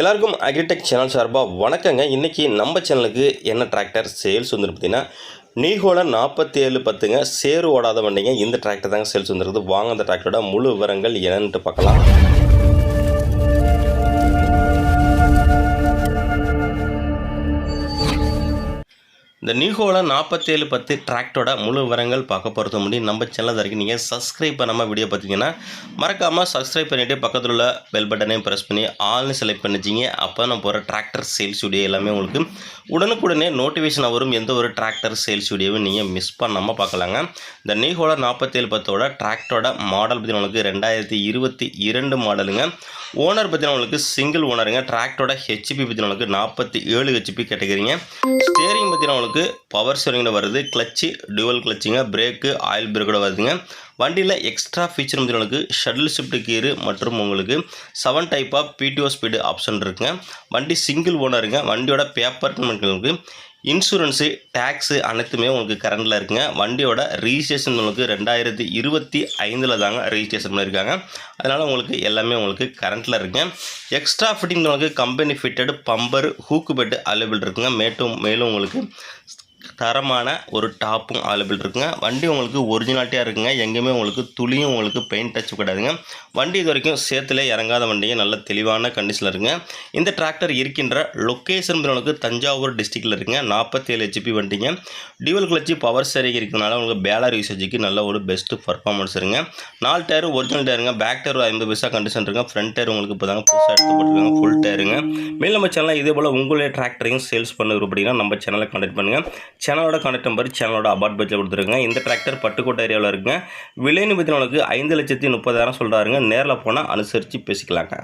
எல்லாருக்கும் agritech channel சார்பாக வணக்கங்க. இன்றைக்கி நம்ம சேனலுக்கு என்ன டிராக்டர் சேல்ஸ் வந்துருக்கு பார்த்தீங்கன்னா நீகோல நாற்பத்தி ஏழு பத்துங்க. சேரு ஓடாத வண்டிங்க. இந்த டிராக்டர் தாங்க சேல்ஸ் வந்துருக்குது வாங்க அந்த டிராக்டரோட முழு விவரங்கள் என்னன்ட்டு பார்க்கலாம். இந்த நியூஹோல நாற்பத்தேழு பத்து டிராக்டோட முழு விவரங்கள் பார்க்க போகிறது முடியும் நம்ம சேனல் வரைக்கும் நீங்கள் சப்ஸ்கிரைப் பண்ணாமல் வீடியோ பார்த்தீங்கன்னா மறக்காமல் சப்ஸ்கிரைப் பண்ணிவிட்டு பக்கத்தில் உள்ள பெல் பட்டனையும் ப்ரெஸ் பண்ணி ஆல்னு செலக்ட் பண்ணிச்சிங்க அப்போ நம்ம போகிற டிராக்டர் சேல்ஸ் வீடியோ எல்லாமே உங்களுக்கு உடனுக்குடனே நோட்டிஃபிகேஷன் வரும். எந்த ஒரு டிராக்டர் சேல்ஸ் வீடியோவும் நீங்கள் மிஸ் பண்ணாமல் பார்க்கலாங்க. இந்த நீஹோல நாற்பத்தேழு பத்தோட டிராக்டரோட மாடல் பற்றி உங்களுக்கு ரெண்டாயிரத்தி இருபத்தி இரண்டு மாடலுங்க ஓனர் பற்றின உங்களுக்கு சிங்கிள் ஓனருங்க டிராக்டரோட ஹெச்பி பற்றின உங்களுக்கு நாற்பத்தி ஏழு ஹெச்பி கேட்டகிரிங்க ஸ்டேரிங் பற்றின உங்களுக்கு பவர் ஸ்டேரிங்கில் வருது. கிளச்சு டுவல் கிளச்சுங்க பிரேக்கு ஆயில் பிரேக்கோட வருதுங்க. வண்டியில் எக்ஸ்ட்ரா ஃபீச்சர் வந்து உங்களுக்கு ஷட்டில் ஷிஃப்ட் கீரு மற்றும் உங்களுக்கு seven type of PTO speed option இருக்குங்க. வண்டி சிங்கிள் ஓனருங்க வண்டியோட பேப்பர் உங்களுக்கு இன்சூரன்ஸு டேக்ஸு அனைத்துமே உங்களுக்கு கரண்டில் இருக்குங்க. வண்டியோட ரிஜிஸ்ட்ரேஷன் உங்களுக்கு ரெண்டாயிரத்தி இருபத்தி ஐந்தில் தாங்க ரிஜிஸ்ட்ரேஷன் பண்ணியிருக்காங்க அதனால் உங்களுக்கு எல்லாமே உங்களுக்கு கரண்ட்டில் இருக்குங்க. எக்ஸ்ட்ரா ஃபிட்டிங் உங்களுக்கு company fitted bumper hook bed available இருக்குங்க. மேட்டும் மேலும் உங்களுக்கு தரமான ஒரு டாப்பும் அவைலபிள் இருக்குங்க. வண்டி உங்களுக்கு ஒரிஜினாலிட்டியாக இருக்குங்க. எங்கேயுமே உங்களுக்கு துளியும் உங்களுக்கு பெயிண்ட் டச் கிடையாதுங்க. வண்டி இது வரைக்கும் சேத்துல இறங்காத வண்டிங்க. நல்ல தெளிவான கண்டிஷனில் இருக்குங்க. இந்த டிராக்டர் இருக்கின்ற லொக்கேஷன் உங்களுக்கு தஞ்சாவூர் டிஸ்ட்ரிக்டில் இருக்குங்க. நாற்பத்தேழு ஹெச்பி வண்டிங்க. டியூவல் கிளச்சி பவர் ஸ்டேரிங் இருக்கிறதுனால உங்களுக்கு பேலர் யூசேஜுக்கு நல்ல ஒரு பெஸ்ட்டு பர்ஃபார்மன்ஸ் இருங்க நாலு டயர் ஒரிஜினல் டயருங்க பேக் டயர் ஐம்பது பைசா கண்டிஷன் இருக்குங்க. ஃப்ரண்ட் டயர் உங்களுக்கு இப்போ தாங்க புதுசாக எடுத்து போட்டுருக்காங்க. ஃபுல் டயருங்க மேலும் நம்ம சேனலில் இதே போல் உங்களுடைய டிராக்டரையும் சேல்ஸ் பண்ண விருப்பப்பட்டீங்கன்னா நம்ம சேனலை கான்டாக்ட் பண்ணுங்கள் சேனலோட கான்டாக்ட் நம்பர் சேனலோட அபார்ட் பட்ஜெட் கொடுத்துருங்க இந்த டிராக்டர் பட்டுக்கோட்டை ஏரியாவில் இருக்குங்க. விலை நிபந்தனைகளுக்கு ஐந்து லட்சத்தி முப்பதாயிரம் சொல்கிறாருங்க நேரில் போனால் அனுசரித்து பேசிக்கலாங்க.